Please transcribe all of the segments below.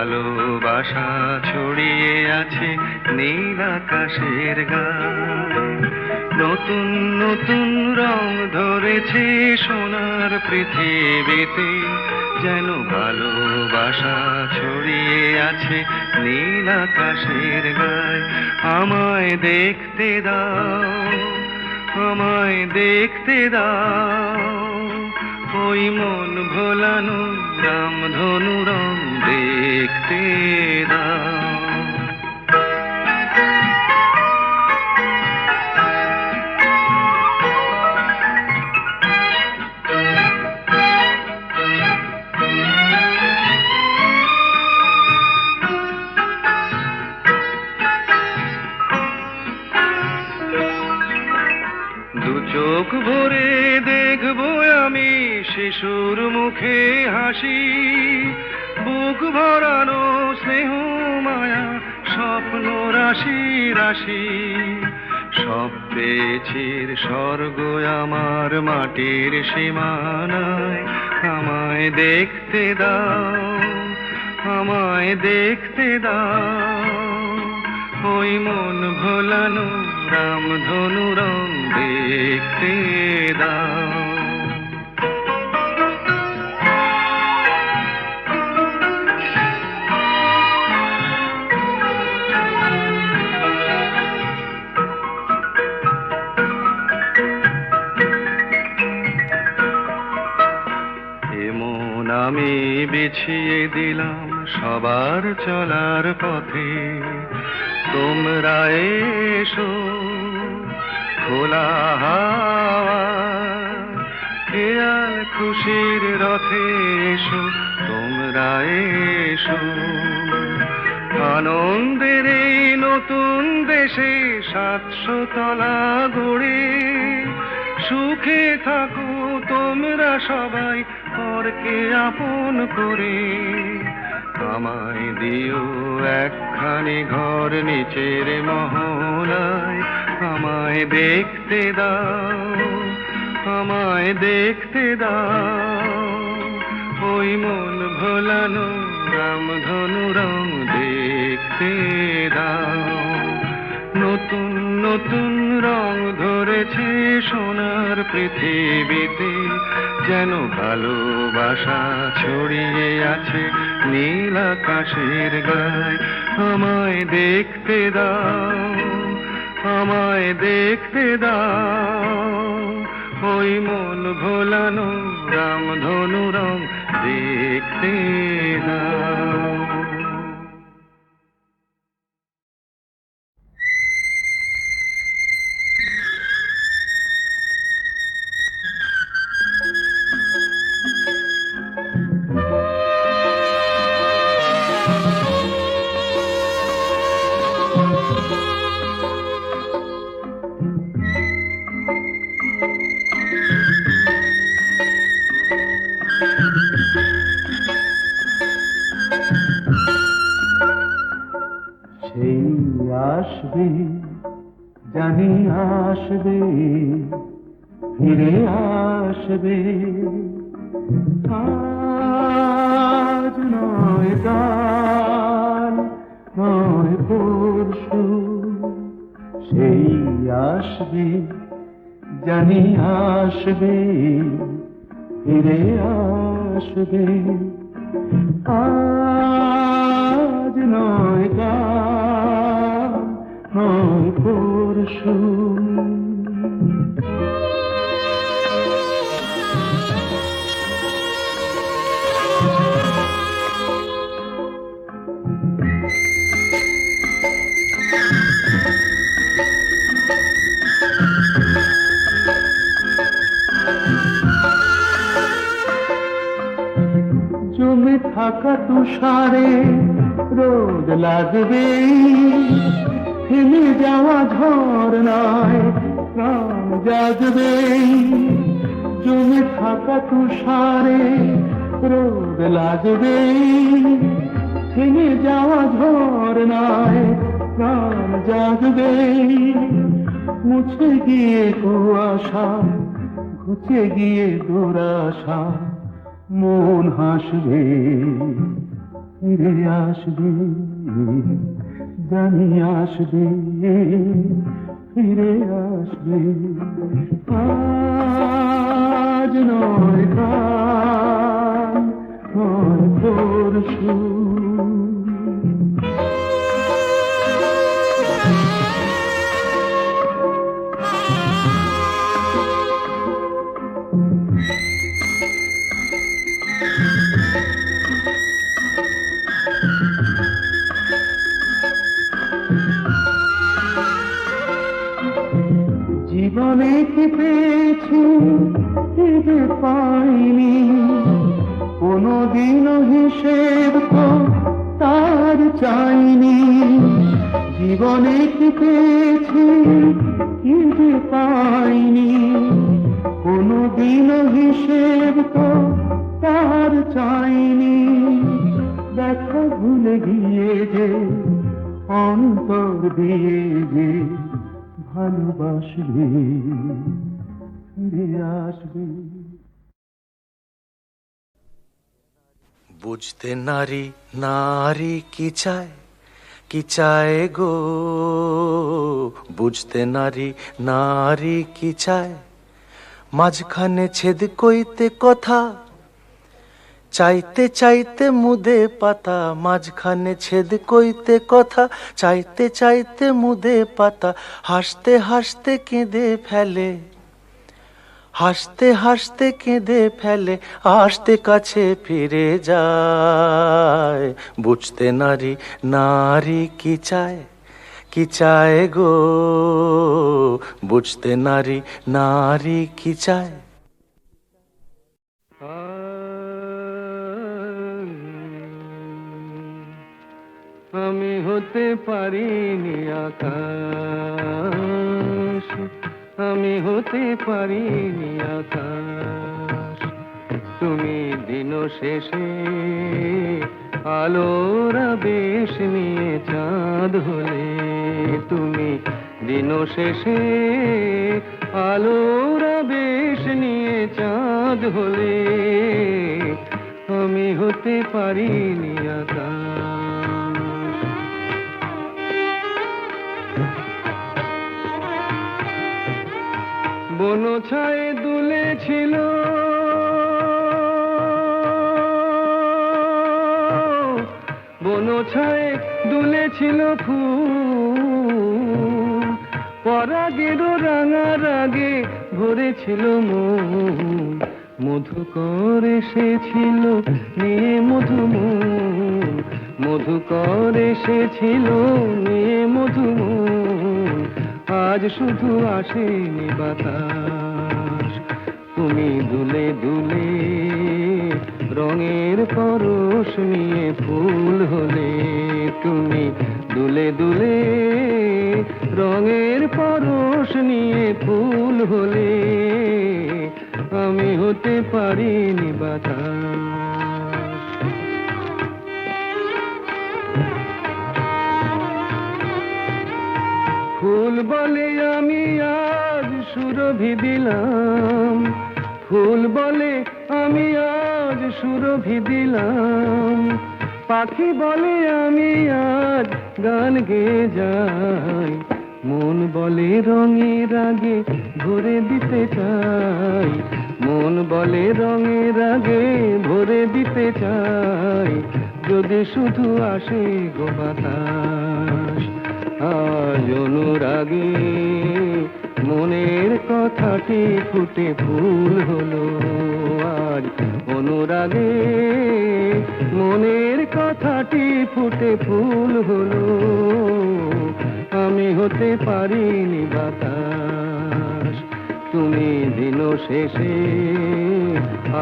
ভালোবাসা ছড়িয়ে আছে নীল আকাশের গায়ে। নতুন নতুন রং ধরেছে সোনার পৃথিবীতে, যেন ভালোবাসা ছড়িয়ে আছে নীল আকাশের গায়ে। আমায় দেখতে দাও, আমায় দেখতে দাও, ওই মন ভোলানো রামধনু রাম দেখতে দাও স্বপ্ন রাশি রাশি। সব পেয়েছির স্বর্গ আমার মাটির সীমানায়। আমায় দেখতে দাও, আমায় দেখতে দাও। ওই মন ভোলানো রামধনু রং দেখতে দাও। বিছিয়ে দিলাম সবার চলার পথে। তোমরা এসো, খোলা হাওয়া, খেয়াল খুশির রথে এসো, তোমরা এসো। আনন্দের এই নতুন দেশে সাতশো তলা গড়ে সুখে থাকো তোমরা সবাই। পরকে আপন করে। আমায় দিও একখানি ঘর নিচের মহলায়। আমায় দেখতে দাও, আমায় দেখতে দাও। ওই মন ভোলানো রামধনু রং দেখতে দাও। নতুন নতুন রং ধরেছে সোনার পৃথিবীতে। যেন ভালোবাসা ছড়িয়ে আছে নীল আকাশের গায়ে। আমায় দেখতে দাও, আমায় দেখতে দাও। ওই মন ভোলানো রামধনু রং দেখতে দাও। সেই আসবে, জানি আসবে, ফিরে আসবে। আজ নয় কাল, নয় পরশু, সেই আসবে, জানি আসবে, ফিরে আসবে। আজ নয় কাল জমে থাকা তুষারে রোদ লাগবে থেমে যাওয়া ঝর্ণায় প্রাণ জাগবে। জমে থাকা তুষারে রোদ লাগবে। থেমে যাওয়া ঝর্ণায় প্রাণ জাগবে। মুছে গিয়ে কুয়াশা, ঘুচে গিয়ে দুরাশা, মন হাসবে, ফিরে আসবে। জানি আসবে ফিরে আসবে। আজ নয় কাল নয় পরশু কি পেয়েছি কি যে পাইনি। কোনদিনও হিসেব তো তার চাইনি। জীবনে কি পেয়েছি কি যে পাইনি। কোনদিনও হিসেব তো তার চাইনি। দেখা ভুলে গিয়ে যে, অন্তর দিয়ে যে ভালোবাসবে, ফিরে আসবে। বুঝতে নারী নারী কি চায়? কি চায় গো? বুঝতে নারী নারী কি চায়? মাঝখানে ছেদ কইতে কথা চাইতে চাইতে মুদে পাতা, মাঝখানে ছেদ কইতে কথা। চাইতে চাইতে মুদে পাতা, হাসতে হাসতে কেঁদে ফেলে। হাসতে হাসতে কেঁদে ফেলে, আসতে কাছে ফিরে যায়। বুঝতে নারী নারী কি চায়? কি চায় গো? বুঝতে নারী নারী কি চায়? আমি হতে পারিনি আকাশ। আমি হতে পারিনি আকাশ। তুমি দিন শেষে আলোর বেশ নিয়ে চাঁদ হলে, তুমি দিন শেষে আলোর বেশ নিয়ে চাঁদ হলে, আমি হতে পারিনি আকাশ। বন ছায় দুলেছিল। বন ছায় দুলেছিল ফুল। পরাগের রাঙা রাগে ভরেছিল মধুকর এসেছিল নিয়ে মধুমন। মধুকর এসেছিল নিয়ে মধুমন। আজ শুধু আসেনি বাতাস। তুমি দুলে দুলে রঙের পরশ নিয়ে ফুল হলে, তুমি দুলে দুলে রঙের পরশ নিয়ে ফুল হলে, আমি হতে পারিনি বাতাস। ফুল বলে আমি আজ সুরভি দিলাম। ফুল বলে আমি আজ সুরভি দিলাম। পাখি বলে আমি আজ গান গেয়ে যাই। মন বলে রঙের আগে ভরে দিতে চাই। মন বলে রঙের আগে ভরে দিতে চাই। যদি শুধু আসে গো বাতাস। আজ অনুরাগে, মনের কথাটি ফুটে ফুল হলো আজ। অনুরাগে, মনের কথাটি ফুটে ফুল হলো, আমি হতে পারিনি বাতাস। তুমি দিন শেষে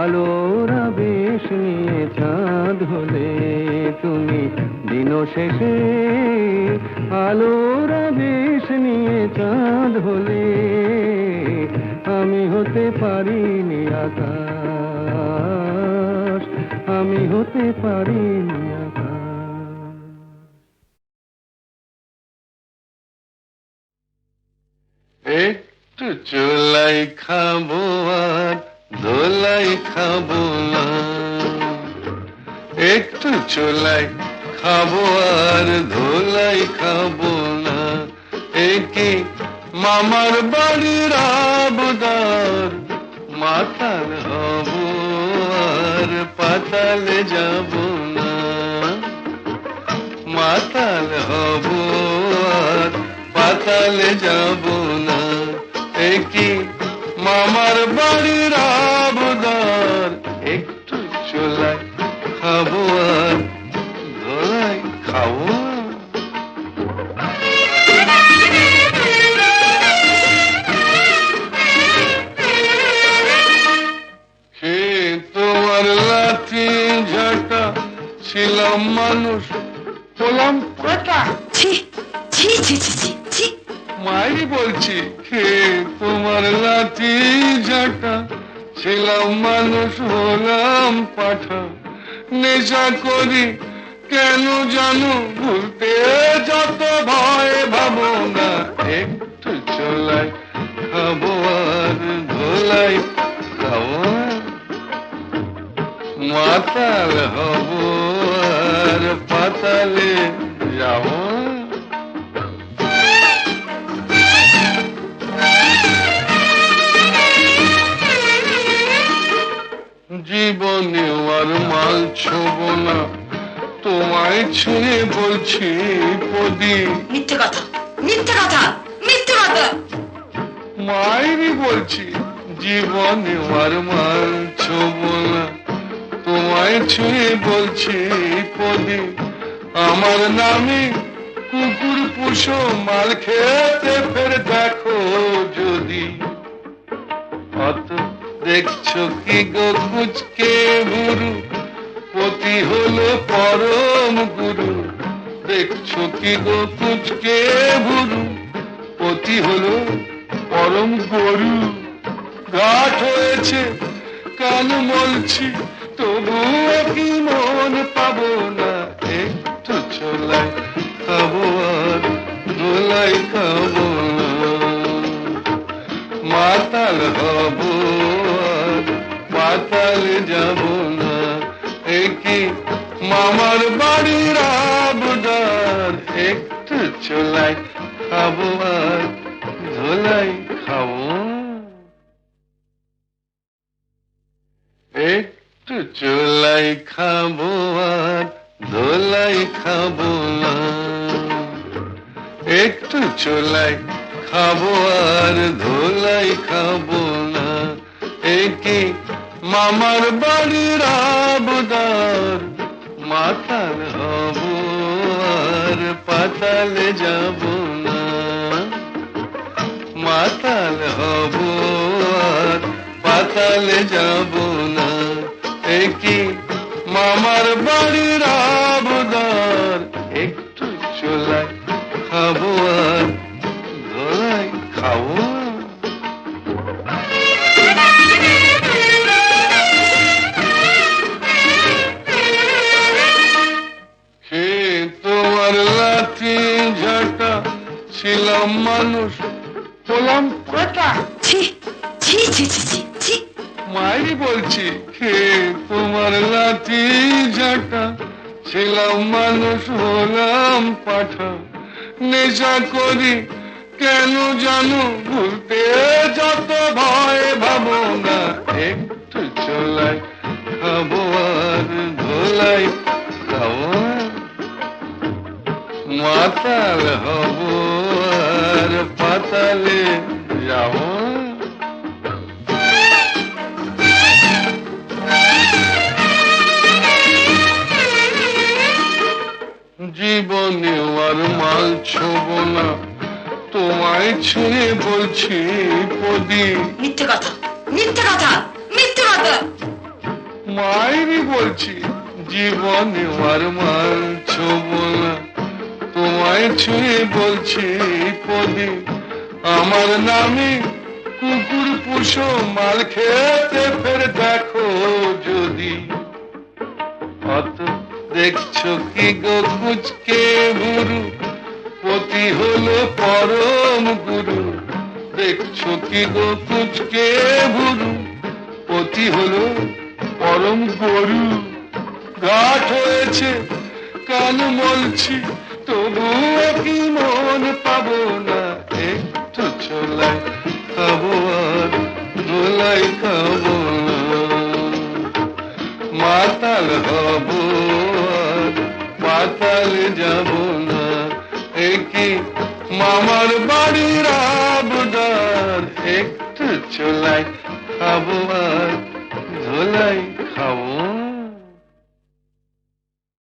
আলোর বেশ নিয়ে চাঁদ হলে তুমি দিন শেষে আলোর আবেশ নিয়ে চাঁদ হলে আমি হতে পারিনি আকাশ, আমি হতে পারিনি একটু চোলাই খাব আর দোলাই খাব না। একটু চোলাই খাব আর ধোলাই খাব না। একে মামার বাড়ির আবদার? মাতাল হব আর পাতালে যাব না। মাতাল হব আর পাতালে যাব না। একি মামার বাড়ি বাড়ির খাব হে তোমার লাঠি ঝাঁটা ছিলাম মানুষ ভুলতে যত ভয় ভাবো না একটু চলাই খাব আর ধোলাই খাব মাতাল হব আর পাতালে যাব জীবনে আর মাল ছোব না। তোমায় ছুঁয়ে বলছি পদি মিথ্যে কথা মিথ্যে কথা মিথ্যে কথা। মায়েরই বলছি জীবনে আর মাল ছোব না। তোমায় ছুঁয়ে বলছি পদি আমার নামে কুকুর পুষো মাল খেতে ফের দেখো যদি। অত দেখছ কি গো কুচকে গুরু পতি হলো পরম গুরু। দেখছ কি গো কুচকে গুরু পতি হলো পরম গরু। ঘাট হয়েছে, কান মলছি, তবুও কি মন পাবো না? একটু চলাই খাব আর দোলাই খাব মাতাল হব পাতাল যাব না। মামার বাড়ির আবদার একটু চলাই খাব আর ধোলাই খাব। একটু চলাই খাব আর ধোলাই খাব না। একটু চলাই খাব আর ধোলাই খাব না। একে মামার বাড়ির আবদার, মাতাল হব আর পাতালে যাব না। মাতাল হব আর পাতাল যাব না। একই মামার বাড়ির তোমার লাঠি ঝাঁটা ছিলাম মানুষ। হলাম কটা? ছি ছি ছি ছি ছি মাই বলছি হে তোমার লাঠি ঝাঁটা ছিলাম মানুষ হলাম পাঠা। নেশা করি কেন জানো ভুলতে যত ভয় ভাবো না একটু চলাই খাব আর ধোলাই খাব মাতাল হব আর পাতালে যাব। জীবনে আর মাল ছোব না। তোমায় ছুঁয়ে বলছি পদি মিথ্যে কথা মিথ্যে কথা মিথ্যে কথা। মায়েরই বলছি জীবনে আর বলা তোমায় বলছি পদে আমার নামে কুকুর পুষো, মাল খেতে ফের দেখো যদি। অত দেখছ কি গো কুচকে বুড়ু পতি হলো পরম গুরু। দেখছ কি গো কুচকে বুড়ু পতি হলো পরম গরু। ঘাট হয়েছে, কান মলছি তবুও কি মন পাবো না? একটু চলাই খাব আর খাব মাতাল হব আর পাতাল যাব না। একি মামার আবদার। একটু চলাই খাব